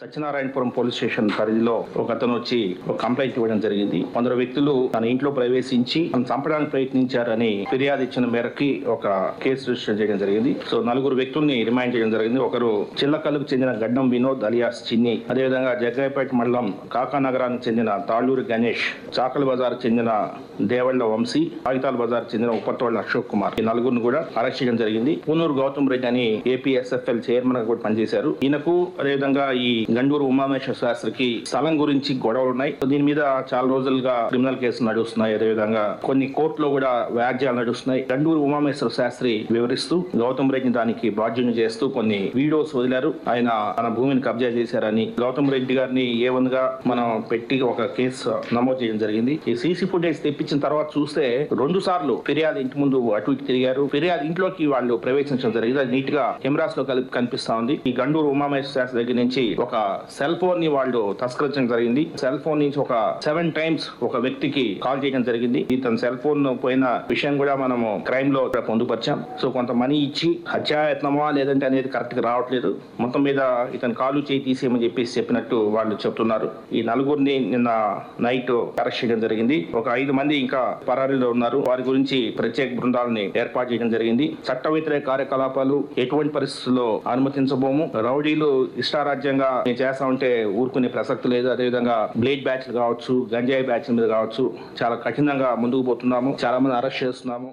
Satyanarayanapuram police station పరిధిలో ఒక అతను వచ్చి ఒక కంప్లైంట్ ఇవ్వడం జరిగింది. కొందరు వ్యక్తులు తన ఇంట్లో ప్రవేశించి తను చంపడానికి ప్రయత్నించారని ఫిర్యాదు ఇచ్చిన మేరకి ఒక కేసు రిజిస్టర్ చేయడం జరిగింది. సో నలుగురు వ్యక్తుల్ని రిమైండ్ చేయడం జరిగింది. ఒకరు చిల్లకల్లుకు చెందిన గడ్డం వినోద్ అలియాస్ చిన్ని అదేవిధంగా జగ్గాయపేట మండలం కాకా నగరానికి చెందిన తాళ్ళూరు గణేష్ చాకలి బజార్ చెందిన దేవళ్ళ వంశీ కాగితాల బజార్ చెందిన ఉపత్తోళ్ళ అశోక్ కుమార్. ఈ నలుగురిని కూడా అరెస్ట్ చేయడం జరిగింది. పూనూరు గౌతమ్ రెడ్డి అని ఏపీఎస్ఎఫ్ఎల్ చైర్మన్గా కూడా పనిచేశారు. ఈయనకు అదేవిధంగా ఈ గండూరు ఉమామేశ్వర శాస్త్రికి స్థలం గురించి గొడవలు ఉన్నాయి. దీని మీద చాలా రోజులుగా క్రిమినల్ కేసులు నడుస్తున్నాయి. అదేవిధంగా కొన్ని కోర్టులో కూడా వ్యాజ్యాలు నడుస్తున్నాయి. గండూరు ఉమామేశ్వర శాస్త్రి వివరిస్తూ గౌతమ్ రెడ్డిని దానికి బాధ్యం చేస్తూ కొన్ని వీడియోస్ వదిలారు. ఆయన తన భూమిని కబ్జా చేశారని గౌతమ్ రెడ్డి గారిని ఏవన్గా మనం పెట్టి ఒక కేసు నమోదు చేయడం జరిగింది. ఈ సీసీ ఫుటేజ్ తెప్పించిన తర్వాత చూస్తే రెండు సార్లు ఫిర్యాదు ఇంటి ముందు అటు ఇటు తిరిగారు. ఫిర్యాదు ఇంట్లోకి వాళ్ళు ప్రవేశించడం జరిగింది. అది నీట్గా కెమెరాస్లో కలిపి కనిపిస్తా ఉంది. ఈ గండూరు ఉమామేశ్వర శాస్త్రి దగ్గర నుంచి ఒక సెల్ ఫోన్ని వాళ్ళు తస్కరించడం జరిగింది. సెల్ ఫోన్ నుంచి ఒక సెవెన్ టైమ్స్ ఒక వ్యక్తికి కాల్ చేయడం జరిగింది. ఇతను సెల్ ఫోన్ పోయిన విషయం కూడా మనము క్రైమ్లో ఇక్కడ పొందుపరిచాం. సో కొంత మనీ ఇచ్చి హత్యాయత్నమా లేదంటే అనేది కరెక్ట్గా రావట్లేదు. మొత్తం మీద ఇతను కాలు చేయి తీసేయమని చెప్పేసి చెప్పినట్టు వాళ్ళు చెప్తున్నారు. ఈ నలుగురిని నిన్న నైట్ అరెస్ట్ చేయడం జరిగింది. ఒక ఐదు మంది ఇంకా పరారీలో ఉన్నారు. వారి గురించి ప్రత్యేక బృందాలని ఏర్పాటు చేయడం జరిగింది. చట్ట వ్యతిరేక కార్యకలాపాలు ఎటువంటి పరిస్థితుల్లో అనుమతించబోము? రౌడీలు ఇష్టారాజ్యంగా మేము చేస్తా ఉంటే ఊరుకునే ప్రసక్తి లేదు. అదేవిధంగా బ్లేడ్ బ్యాచ్లు కావచ్చు గంజాయి బ్యాచ్ల మీద కావచ్చు చాలా కఠినంగా ముందుకు పోతున్నాము. చాలా మంది అరెస్ట్ చేస్తున్నాము.